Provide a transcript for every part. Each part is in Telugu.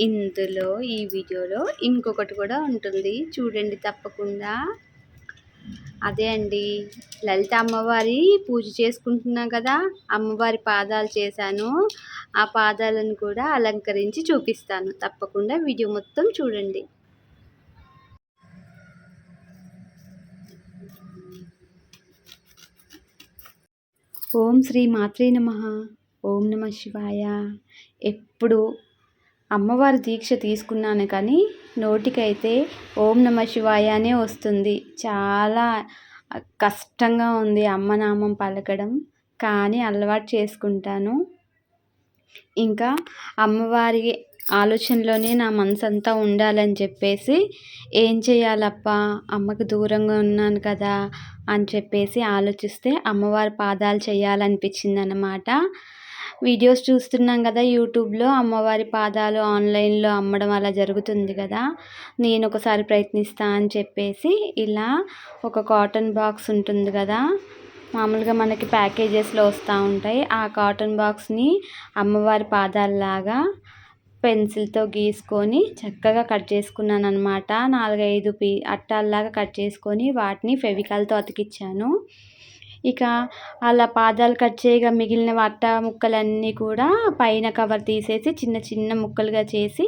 ఇందులో ఈ వీడియోలో ఇంకొకటి కూడా ఉంటుంది. చూడండి తప్పకుండా. అదే అండి. లలిత అమ్మవారి పూజ చేసుకుంటున్నాం కదా అమ్మవారి పాదాలు చేశాను. ఆ పాదాలను కూడా అలంకరించి చూపిస్తాను. తప్పకుండా వీడియో మొత్తం చూడండి. ఓం శ్రీ మాత్రే నమ. ఓం నమ శివాయ. ఎప్పుడు అమ్మవారి దీక్ష తీసుకున్నాను కానీ నోటికైతే ఓం నమ శివాయ అనే వస్తుంది. చాలా కష్టంగా ఉంది అమ్మనామం పలకడం కానీ అలవాటు చేసుకుంటాను. ఇంకా అమ్మవారి ఆలోచనలోనే నా మనసు అంతా ఉండాలని చెప్పేసి ఏం చేయాలప్ప? అమ్మకు దూరంగా ఉన్నాను కదా అని చెప్పేసి ఆలోచిస్తే అమ్మవారి పాదాలు చేయాలనిపించింది అన్నమాట వీడియోస్ చూస్తున్నాం కదా యూట్యూబ్లో అమ్మవారి పాదాలు ఆన్లైన్లో అమ్మడం అలా జరుగుతుంది కదా. నేను ఒకసారి ప్రయత్నిస్తా అని చెప్పేసి ఇలా ఒక కాటన్ బాక్స్ ఉంటుంది కదా. మామూలుగా మనకి ప్యాకేజెస్లో వస్తూ ఉంటాయి. ఆ కాటన్ బాక్స్ని అమ్మవారి పాదాలలాగా పెన్సిల్తో గీసుకొని చక్కగా కట్ చేసుకున్నాను అనమాట నాలుగైదు పీ అట్టాల్లాగా కట్ చేసుకొని వాటిని ఫెవికాల్తో అతికిచ్చాను. ఇక అలా పాదాలు కట్ చేయగా మిగిలిన అట్ట ముక్కలన్నీ కూడా పైన కవర్ తీసేసి చిన్న చిన్న ముక్కలుగా చేసి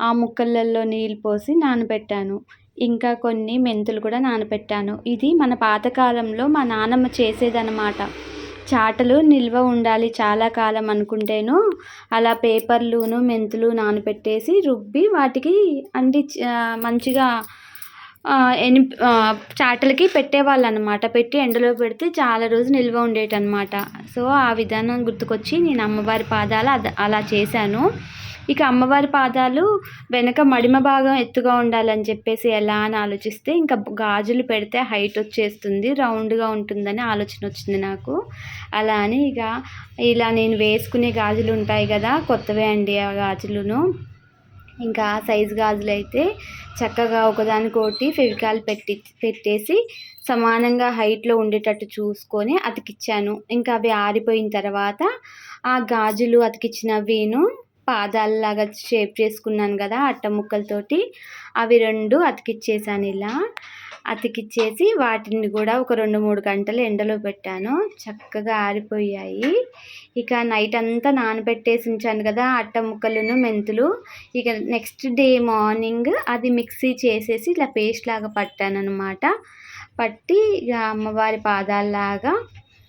ఆ ముక్కలలో నీళ్ళు పోసి నానబెట్టాను. ఇంకా కొన్ని మెంతులు కూడా నానబెట్టాను. ఇది మన పాతకాలంలో మా నానమ్మ చేసేదన్నమాట. చాటలు నిల్వ ఉండాలి చాలా కాలం అనుకుంటేను అలా పేపర్లును మెంతులు నానబెట్టేసి రుబ్బి వాటికి అంటి మంచిగా ఎని చాటలకి పెట్టేవాళ్ళు అనమాట పెట్టి ఎండలో పెడితే చాలా రోజు నిల్వ ఉండేటనమాట. సో ఆ విధానం గుర్తుకొచ్చి నేను అమ్మవారి పాదాలు అలా చేశాను. ఇక అమ్మవారి పాదాలు వెనక మడిమ భాగం ఎత్తుగా ఉండాలని చెప్పేసి ఎలా అని ఆలోచిస్తే ఇంకా గాజులు పెడితే హైట్ వచ్చేస్తుంది రౌండ్గా ఉంటుందని ఆలోచన వచ్చింది నాకు. అలా అని ఇక ఇలా నేను వేసుకునే గాజులు ఉంటాయి కదా కొత్తవే అండి ఆ గాజులను. ఇంకా సైజు గాజులు అయితే చక్కగా ఒకదానికోటి ఫెవికాల్ పెట్టి పెట్టేసి సమానంగా హైట్లో ఉండేటట్టు చూసుకొని అతికిచ్చాను. ఇంకా అవి ఆరిపోయిన తర్వాత ఆ గాజులు అతికిచ్చినవిను పాదాలలాగా షేప్ చేసుకున్నాను కదా అట్ట ముక్కలతోటి అవి రెండు అతికిచ్చేసాను ఇలా. అతికిచ్చేసి వాటిని కూడా ఒక రెండు మూడు గంటలు ఎండలో పెట్టాను. చక్కగా ఆరిపోయాయి. ఇక నైట్ అంతా నానబెట్టేసి ఉంచాను కదా అట్ట ముక్కలను మెంతులు. ఇక నెక్స్ట్ డే మార్నింగ్ అది మిక్సీ చేసేసి ఇలా పేస్ట్ లాగా పట్టాను అనమాట పట్టి ఇక అమ్మవారి పాదాలలాగా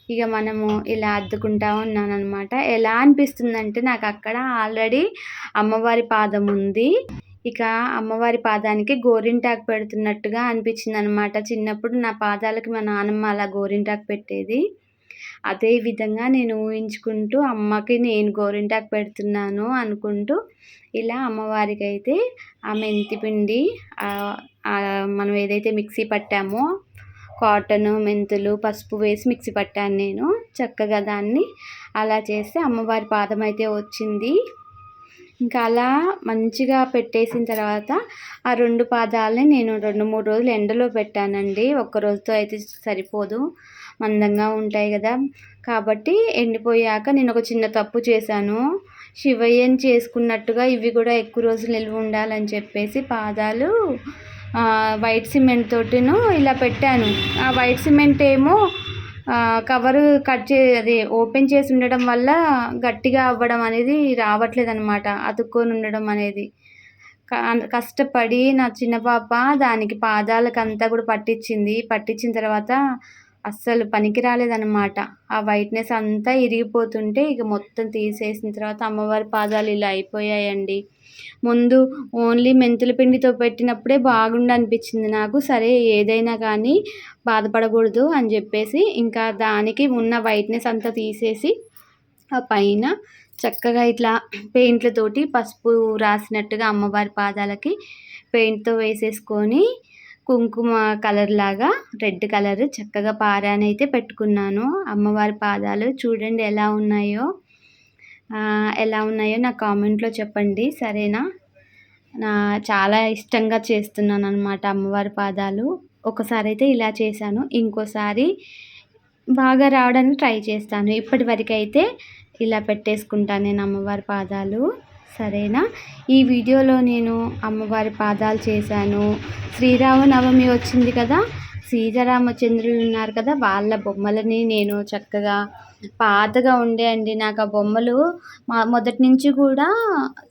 ఇక మనము ఇలా అద్దుకుంటా ఉన్నాను అనమాట ఎలా అనిపిస్తుందంటే నాకు అక్కడ ఆల్రెడీ అమ్మవారి పాదం ఉంది. ఇక అమ్మవారి పాదానికి గోరింటాకు పెడుతున్నట్టుగా అనిపించింది అనమాట చిన్నప్పుడు నా పాదాలకి మా నాన్నమ్మ అలా గోరింటాకు పెట్టేది. అదే విధంగా నేను ఊహించుకుంటూ అమ్మకి నేను గోరింటాకు పెడుతున్నాను అనుకుంటూ ఇలా అమ్మవారికి అయితే ఆ మెంతి పిండి మనం ఏదైతే మిక్సీ పట్టామో కాటన్ మెంతులు పసుపు వేసి మిక్సీ పట్టాను నేను. చక్కగా దాన్ని అలా చేస్తే అమ్మవారి పాదం అయితే వచ్చింది. ఇంకా అలా మంచిగా పెట్టేసిన తర్వాత ఆ రెండు పాదాలని నేను రెండు మూడు రోజులు ఎండలో పెట్టానండి. ఒక్క రోజుతో అయితే సరిపోదు. మందంగా ఉంటాయి కదా. కాబట్టి ఎండిపోయాక నేను ఒక చిన్న తప్పు చేశాను. శివయ్యని చేసుకున్నట్టుగా ఇవి కూడా ఎక్కువ రోజులు నిల్వ ఉండాలని చెప్పేసి పాదాలు వైట్ సిమెంట్ తోటిను ఇలా పెట్టాను. ఆ వైట్ సిమెంట్ ఏమో కవరు కట్ చే అది ఓపెన్ చేసి ఉండడం వల్ల గట్టిగా అవ్వడం అనేది రావట్లేదు అనమాట అతుక్కొని ఉండడం అనేది. కష్టపడి నా చిన్న పాప దానికి పాదాలకంతా కూడా పట్టించింది. పట్టించిన తర్వాత అస్సలు పనికి రాలేదనమాట ఆ వైట్నెస్ అంతా ఇరిగిపోతుంటే ఇక మొత్తం తీసేసిన తర్వాత అమ్మవారి పాదాలు ఇలా అయిపోయాయండి. ముందు ఓన్లీ మెంతుల పిండితో పెట్టినప్పుడే బాగుండు అనిపించింది నాకు. సరే ఏదైనా కానీ బాధపడకూడదు అని చెప్పేసి ఇంకా దానికి ఉన్న వైట్నెస్ అంతా తీసేసి ఆ పైన చక్కగా ఇట్లా పెయింట్లతోటి పసుపు రాసినట్టుగా అమ్మవారి పాదాలకి పెయింట్తో వేసేసుకొని కుంకుమ కలర్ లాగా రెడ్ కలర్ చక్కగా పారానైతే పెట్టుకున్నాను. అమ్మవారి పాదాలు చూడండి ఎలా ఉన్నాయో. ఎలా ఉన్నాయో నా కామెంట్లో చెప్పండి సరేనా? నా చాలా ఇష్టంగా చేస్తున్నాను అనమాట అమ్మవారి పాదాలు. ఒకసారి అయితే ఇలా చేశాను. ఇంకోసారి బాగా రావడానికి ట్రై చేస్తాను. ఇప్పటి వరకు అయితే ఇలా పెట్టేసుకుంటాను నేను అమ్మవారి పాదాలు. సరేనా? ఈ వీడియోలో నేను అమ్మవారి పాదాలు చేశాను. శ్రీరామనవమి వచ్చింది కదా? సీతారామచంద్రులు ఉన్నారు కదా? వాళ్ళ బొమ్మలని నేను చక్కగా పాతగా ఉండే అండి నాకు ఆ బొమ్మలు. మా మొదటి నుంచి కూడా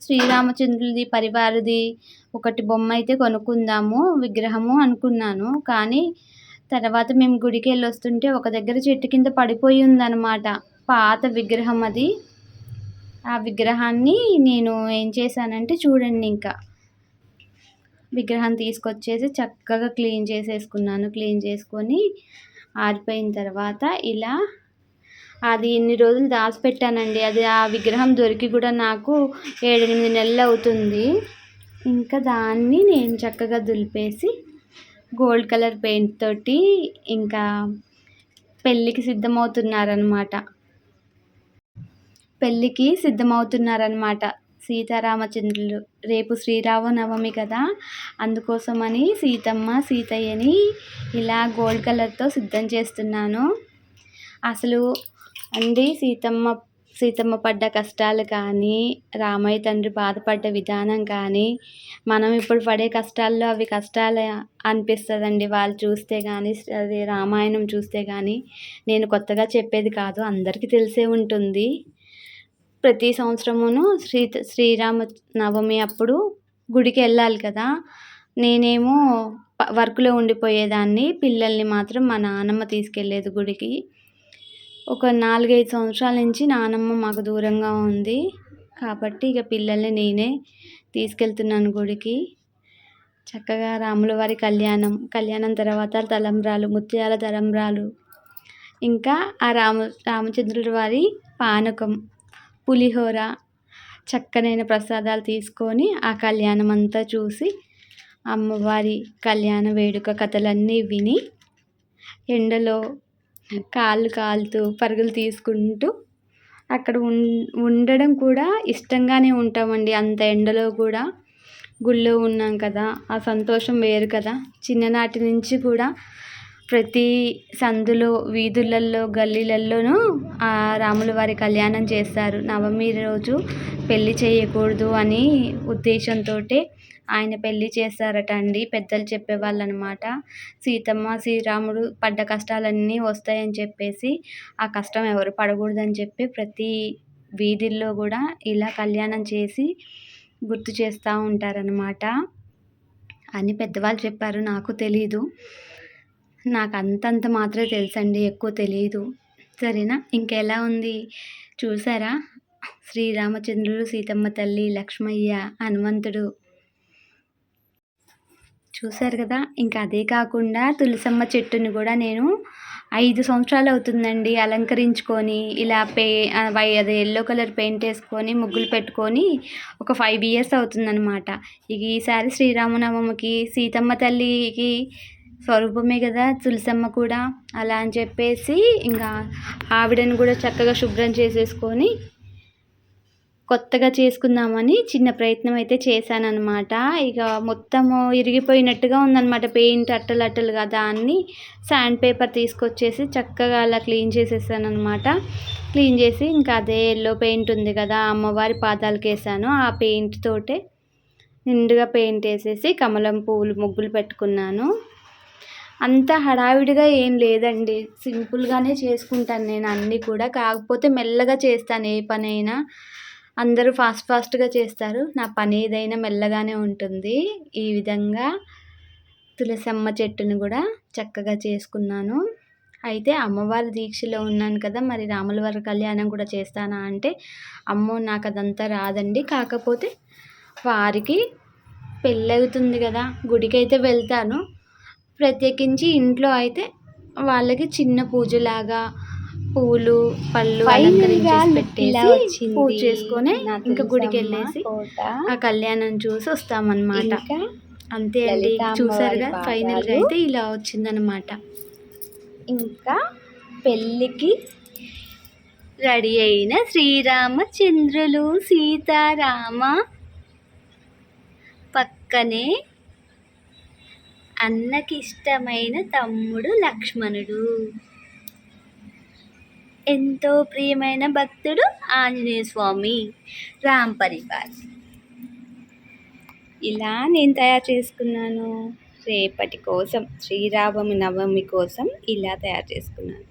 శ్రీరామచంద్రులది పరివారది ఒకటి బొమ్మ అయితే కొనుక్కుందాము విగ్రహము అనుకున్నాను. కానీ తర్వాత మేము గుడికి వెళ్ళి వస్తుంటే ఒక దగ్గర చెట్టు కింద పడిపోయి ఉందన్నమాట. పాత విగ్రహం అది. ఆ విగ్రహాన్ని నేను ఏం చేశానంటే చూడండి ఇంకా. విగ్రహం తీసుకొచ్చేసి చక్కగా క్లీన్ చేసేసుకున్నాను. క్లీన్ చేసుకొని ఆరిపోయిన తర్వాత ఇలా అది ఎన్ని రోజులు దాచిపెట్టానండి. అది ఆ విగ్రహం దొరికి కూడా నాకు ఏడెనిమిది నెలలు అవుతుంది. ఇంకా దాన్ని నేను చక్కగా దులిపేసి గోల్డ్ కలర్ పెయింట్ తోటి ఇంకా పెళ్ళికి సిద్ధమవుతున్నారనమాట పెళ్ళికి సిద్ధమవుతున్నారనమాట సీతారామచంద్రులు. రేపు శ్రీరామనవమి కదా. అందుకోసమని సీతమ్మ సీతయ్యని ఇలా గోల్డ్ కలర్తో సిద్ధం చేస్తున్నాను. అసలు అండి సీతమ్మ సీతమ్మ పడ్డ కష్టాలు కానీ రామయ్య తండ్రి బాధపడ్డ విధానం కానీ మనం ఇప్పుడు పడే కష్టాల్లో అవి కష్టాలు అనిపిస్తుందండి. వాళ్ళు చూస్తే కానీ అది రామాయణం చూస్తే కానీ నేను కొత్తగా చెప్పేది కాదు అందరికీ తెలిసే ఉంటుంది. ప్రతి సంవత్సరమును శ్రీ శ్రీరామ నవమి అప్పుడు గుడికి వెళ్ళాలి కదా. నేనేమో వర్క్లో ఉండిపోయేదాన్ని. పిల్లల్ని మాత్రం మా నాన్నమ్మ తీసుకెళ్ళేది గుడికి. ఒక నాలుగైదు సంవత్సరాల నుంచి నానమ్మ మాకు దూరంగా ఉంది. కాబట్టి ఇక పిల్లల్ని నేనే తీసుకెళ్తున్నాను గుడికి. చక్కగా రాముల వారి కళ్యాణం కళ్యాణం తర్వాత తలంబ్రాలు ముత్యాల తలంబ్రాలు. ఇంకా ఆ రాము రామచంద్రుల వారి పానకం. పులిహోర చక్కనైన ప్రసాదాలు తీసుకొని ఆ కళ్యాణం అంతా చూసి అమ్మవారి కళ్యాణ వేడుక కథలన్నీ విని ఎండలో కాళ్ళు కాలుతూ పరుగులు తీసుకుంటూ అక్కడ ఉండడం కూడా ఇష్టంగానే ఉంటామండి. అంత ఎండలో కూడా గుళ్ళో ఉన్నాం కదా ఆ సంతోషం వేరు కదా. చిన్ననాటి నుంచి కూడా ప్రతి సందులో వీధులల్లో గల్లీలల్లోనూ ఆ రాముల వారి కళ్యాణం చేస్తారు. నవమి రోజు పెళ్ళి చేయకూడదు అని ఉద్దేశంతో ఆయన పెళ్ళి చేస్తారట అండి పెద్దలు చెప్పేవాళ్ళు అనమాట సీతమ్మ శ్రీరాముడు పడ్డ కష్టాలన్నీ వస్తాయని చెప్పేసి ఆ కష్టం ఎవరు పడకూడదని చెప్పి ప్రతి వీధుల్లో కూడా ఇలా కళ్యాణం చేసి గుర్తు చేస్తూ ఉంటారనమాట అని పెద్దవాళ్ళు చెప్పారు. నాకు తెలీదు. నాకు అంతంత మాత్రమే తెలుసండి ఎక్కువ తెలియదు సరేనా? ఇంకెలా ఉంది? చూసారా? శ్రీరామచంద్రుడు సీతమ్మ తల్లి లక్ష్మయ్య హనుమంతుడు. చూశారు కదా? ఇంకా అదే కాకుండా తులసమ్మ చెట్టుని కూడా నేను ఐదు సంవత్సరాలు అవుతుందండి అలంకరించుకొని ఇలా పే అదే ఎల్లో కలర్ పెయింట్ వేసుకొని ముగ్గులు పెట్టుకొని ఒక ఫైవ్ ఇయర్స్ అవుతుందన్నమాట. ఇక ఈసారి శ్రీరామనవమికి సీతమ్మ తల్లికి స్వరూపమే కదా తులసమ్మ కూడా అలా అని చెప్పేసి ఇంకా ఆవిడని కూడా చక్కగా శుభ్రం చేసేసుకొని కొత్తగా చేసుకుందామని చిన్న ప్రయత్నం అయితే చేశానన్నమాట. ఇక మొత్తము ఇరిగిపోయినట్టుగా ఉందన్నమాట పెయింట్ అట్టలు కదా అన్ని. శాండ్ పేపర్ తీసుకొచ్చేసి చక్కగా అలా క్లీన్ చేసేసానమాట క్లీన్ చేసి ఇంకా అదే ఎల్లో పెయింట్ ఉంది కదా అమ్మవారి పాదాలకు వేసాను. ఆ పెయింట్ తోటే నిండుగా పెయింట్ వేసేసి కమలం పువ్వులు ముగ్గులు పెట్టుకున్నాను. అంత హడావిడిగా ఏం లేదండి. సింపుల్గానే చేసుకుంటాను నేను అన్నీ కూడా. కాకపోతే మెల్లగా చేస్తాను. ఏ పనైనా అందరూ ఫాస్ట్ ఫాస్ట్గా చేస్తారు. నా పని ఏదైనా మెల్లగానే ఉంటుంది. ఈ విధంగా తులసమ్మ చెట్టుని కూడా చక్కగా చేసుకున్నాను. అయితే అమ్మవారి దీక్షలో ఉన్నాను కదా మరి రాముల వారి కళ్యాణం కూడా చేస్తానా అంటే అమ్మో నాకు అదంతా రాదండి. కాకపోతే వారికి పెళ్ళవుతుంది కదా గుడికి అయితే వెళ్తాను. ప్రత్యేకించి ఇంట్లో అయితే వాళ్ళకి చిన్న పూజలాగా పూలు పళ్ళు పెట్టేసి పూజ చేసుకొని ఇంకా గుడికి వెళ్ళేసి ఆ కళ్యాణం చూసి వస్తామన్నమాట. అంతే అండి. చూసారుగా? ఫైనల్గా అయితే ఇలా వచ్చిందనమాట ఇంకా పెళ్ళికి రెడీ అయిన శ్రీరామచంద్రులు సీతారామ పక్కనే అన్నకి ఇష్టమైన తమ్ముడు లక్ష్మణుడు. ఎంతో ప్రియమైన భక్తుడు ఆంజనేయ స్వామి రామ్ పరివార్. ఇలా నేను తయారు చేసుకున్నాను. రేపటి కోసం శ్రీరామ నవమి కోసం ఇలా తయారు చేసుకున్నాను.